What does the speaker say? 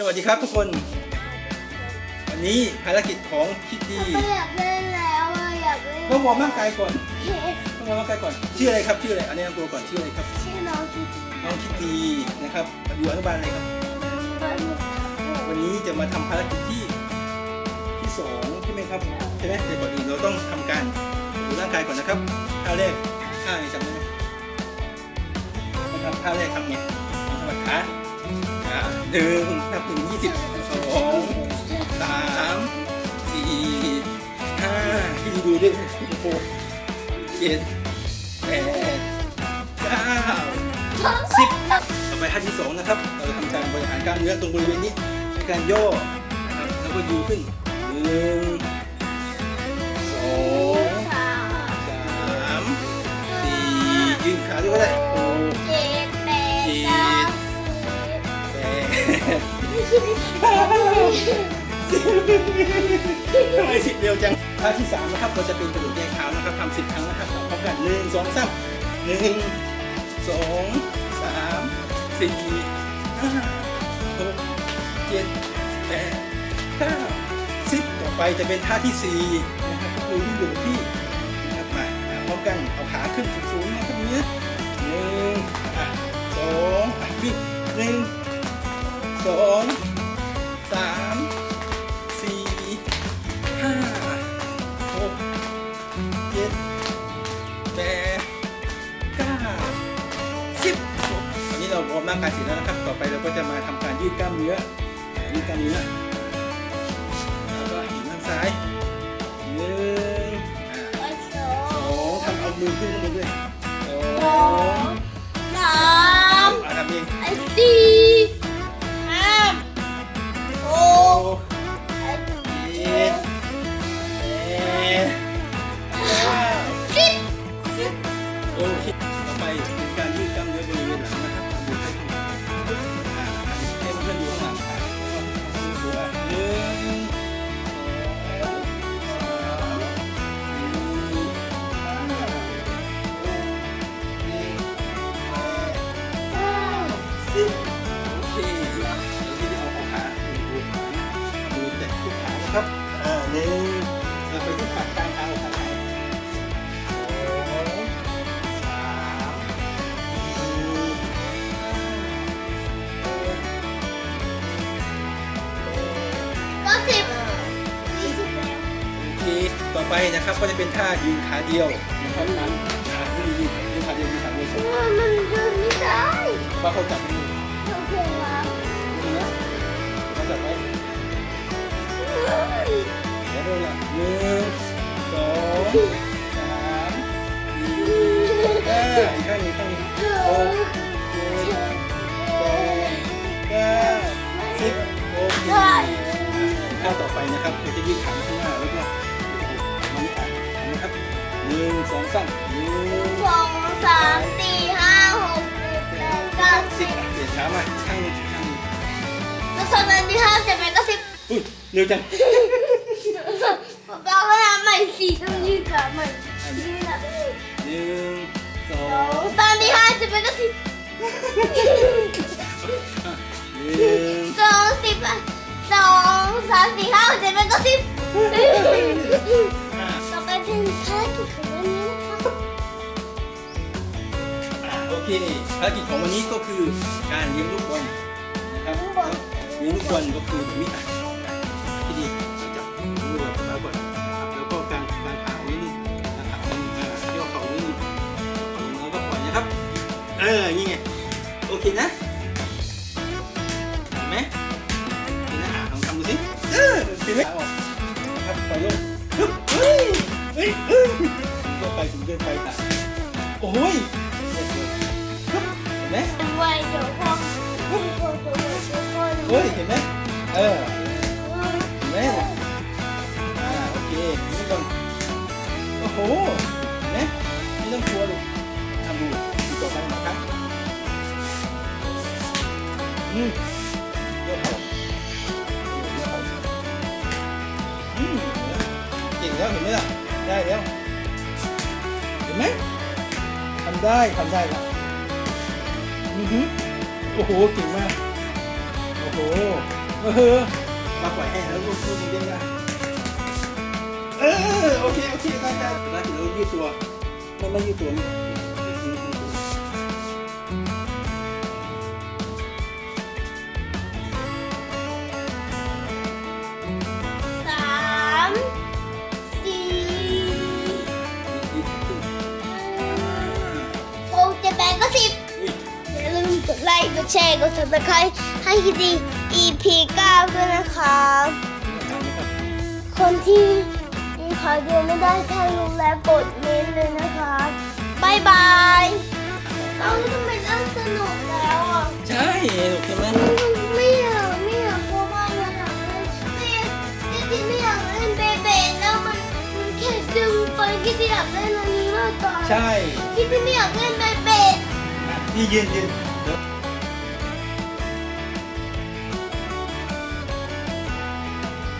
สวัสดีครับทุกคน วันนี้ภารกิจของคิดดีไม่อยากเล่นแล้วอะอยากเล่นต้องวอร์มร่างกายก่อนต้องวอร์มร่างกายก่อนชื่ออะไรครับชื่ออะไรอันนี้นำตัวก่อนชื่ออะไรครับชื่อน้องคิดดีน้องคิดดีนะครับอยู่อนุบาลอะไรครับมันวันนี้จะมาทำภารกิจที่ที่สองใช่ไหมครับใช่ไหมแต่ก่อนอื่นเราต้องทำการดูร่างกายก่อนนะครับท่าแรกท่าไหนจำได้ไหมนะครับท่าแรกทำไงสวัสดีขาขา หนึ่งนับถึงยี่สิบสองสามสี่ห้าที่ดูด้วยโอ้โหเจ็ดแปดเก้าสิบต่อไปท่าที่สองนะครับ เราจะทำการบริหารกล้ามเนื้อตรงบริเวณนี้ในการย่อนะครับแล้วก็ยืนขึ้นหนึ่งสองสามสามสี่ยืนขาด้วยก็ได้ ทำไมสิบเร็วจังท่าที่สามนะครับเราจะเป็นกระโดดแยกเท้านะครับทำสิบครั้งนะครับพร้อมกันหนึ่งสองสามหนึ่งสองสามสี่ห้าหกเจ็ดแปดเก้าสิบต่อไปจะเป็นท่าที่สี่นะครับก็คือวิ่งอยู่ที่นะครับมาพร้อมกันเอาขาขึ้นสูงๆนะครับเนี้ยหนึ่งสองวิ่งหนึ่งสองสาม สิบวันนี้เราวอร์มร่างกายเสร็จแล้วนะครับ ต่อไปเราก็จะมาทำการยืดกล้ามเนื้ออ่ายืดกล้ามเนื้อแล้วก็หันทางซ้ายหนึ่งอ่าสอสองทำเอามือขึ้นข้างบนด้วยสสอองงสามอ่าทำเองไอ้สี่ โอเคเดี๋ยวที่จะเอาขาดูขาดูแตะทุกขานะครับอ่าหนึ่งเราไปที่ปากกลางเท้าขาไหนสองสามสี่ห้าหก็สิบยี่สิบแล้วโอเคต่อไปนะครับก็จะเป็นท่ายืนขาเดียวนะครับนั้นอ่ายืนยืนขาเดียวยืนขาเดียวสองว่ามันเดินไม่ได้ ว่าเขาจับมือโอเคครับนี่นะเขาจับไว้เดี๋ยวดูนะหนึ่งสองสามสี่ห้าอีกข้างหนึงข้างหนึงหกเจ็ดแปดเก้าสิบโอเคข้าวต่อไปนะครับเราจะยืดขาข้างหน้าแล้วก็มันอ่านนะครับหนึ่งสองสาม แล้วสองสามสี่ห้าเจ็ดแปดเก้าสิบอุ้ยเร็วจังเราก็ทำใหม่สี่ต้องยืดขาใหม่ยืดนะหนึ่งสอสองงสามสี่ห้าเจ็ดแปดเก้าสิบหนึ่งสองสิบอะสองสามสี่ห้าเจ็ดแปดเก้าสิบห้าต่อไปเป็นภารกิจของวันนี้นะคะอ่าโอเคภารกิจของวันนี้ก็คือการเลี้ยงลูกบอลนะครับ เลี้ยงลูกบอลก็คือวิธีที่ดีจับมือแล้วก่อนแล้วก็การการขาว้นี่การขาว้นี่อ่าเที่ยวเขาว้นี่เอาลงแล้วก็ปล่อยนะครับ เออนี่ไงโอเคนะเห็นไหมเห็นนะอะลองทำดูสิเออเห็นไหมขาออกนะครับปล่อยลงเฮ้ยเฮ้ยเฮ้ยเดินไปถึงเดินไปค่ะโอ้ยเห็นไหมไว้เดี๋ยวพอพอพอพอพอ เฮ้ย เห็นไหมเออเห็นไหมอ่าโอเคนี่ก่อนโอ้โหเห็นไหมไม่ต้องกลัวลูกทำดูดูต่อไปนะครับอืมเยวเขาเยวเขาอืมเก่งแล้วเห็นไหมล่ะได้แล้วเห็นไหมทำได้ทำได้ละอือหือโอ้โหเก่งมาก อ้โหเออมาปล่อยให้แล้วลูกลูกเล่นได้เออโอเคโอเคได้ได้ได้แล้วยืดตัวไม่ไม่ยืดตัวนี่ กดไลค์กดแชร์กด subscribe ให้คิดดี EP 9ด้วยนะคะคนที่ขอดูไม่ได้ถ้ารู้แล้วกดเมนเลยนะคะบายบายเราทำไมเริ่มสนุกแล้วอะใช่ถูกใช่ไหมไม่อยากไม่อยากเพราะว่ามันอยากเล่นไม่คิดที่ไม่อยากเล่นเบเบ้แล้วมันมันแค่ดึงไปคิดที่อยากเล่นอันนี้มากกว่าใช่คิดที่ไม่อยากเล่นเบเบ้นี่ยืนยืน